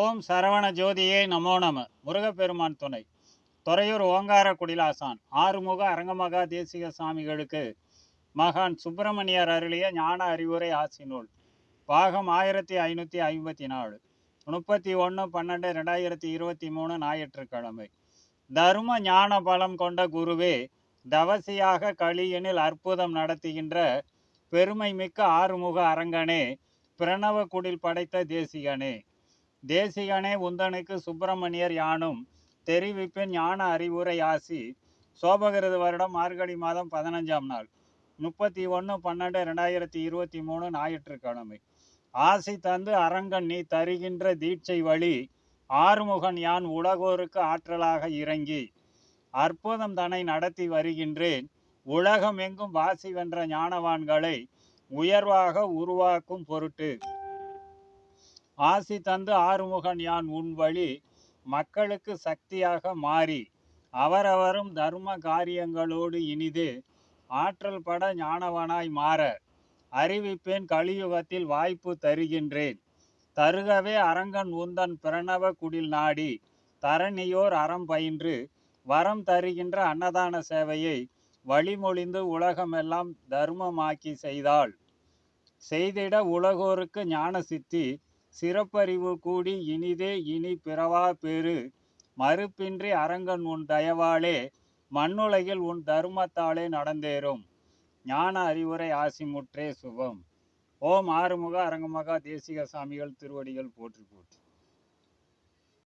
ஓம் சரவண ஜோதியே நமோ நம. முருகப்பெருமான் துணை. துறையூர் ஓங்கார குடிலாசான். ஆறுமுக அரங்கமகா தேசிக சாமிகளுக்கு மகான் சுப்பிரமணியர் அருளிய ஞான அறிவுரை ஆசி நூல் பாகம் ஆயிரத்தி ஐநூற்றி ஐம்பத்தி நாலு முப்பத்தி ஒன்று பன்னெண்டு ரெண்டாயிரத்தி இருபத்தி மூணு ஞாயிற்றுக்கிழமை. தர்ம ஞான பலம் கொண்ட குருவே தவசியாக களியனில் அற்புதம் நடத்துகின்ற பெருமை மிக்க ஆறுமுக அரங்கனே பிரணவ குடில் படைத்த தேசிகனே. தேசிகனே உந்தனுக்கு சுப்பிரமணியர் யானும் தெரிவிப்பின் ஞான அறிவுரை ஆசி சோபகிருது வருடம் மார்கழி மாதம் பதினஞ்சாம் நாள். முப்பத்தி ஒன்று பன்னெண்டு ரெண்டாயிரத்தி இருபத்தி மூணு ஞாயிற்றுக்கிழமை. ஆசி தந்து அரங்கன் நீ தருகின்ற தீட்சை வழி ஆறுமுகன் யான் உலகோருக்கு ஆற்றலாக இறங்கி அற்புதம் தன்னை நடத்தி வருகின்றேன். உலகம் எங்கும் வாசி வென்ற ஞானவான்களை உயர்வாக உருவாக்கும் பொருட்டு ஆசி தந்து ஆறுமுகன் யான் உன் வழி மக்களுக்கு சக்தியாக மாறி அவரவரும் தர்ம காரியங்களோடு இனிது ஆற்றல் பட ஞானவனாய் மாற அறிவிப்பேன் கலியுகத்தில் வாய்ப்பு தருகின்றேன். தருகவே அரங்கன் உந்தன் பிரணவ குடில் நாடி தரணியோர் அறம் பயின்று வரம் தருகின்ற அன்னதான சேவையை வழிமொழிந்து உலகமெல்லாம் தர்மமாக்கி செய்தாள். செய்திட உலகோருக்கு ஞான சித்தி சிறப்பறிவு கூடி இனிதே இனி பிறவா பெரு மறுப்பின்றி அரங்கன் உன் தயவாலே மண்ணுலகில் உன் தர்மத்தாலே நடந்தேறும். ஞான அறிவுரை ஆசிமுற்றே சுபம். ஓம் ஆறுமுக அரங்கமகா தேசிக சாமிகள் திருவடிகள் போற்றி போற்றி.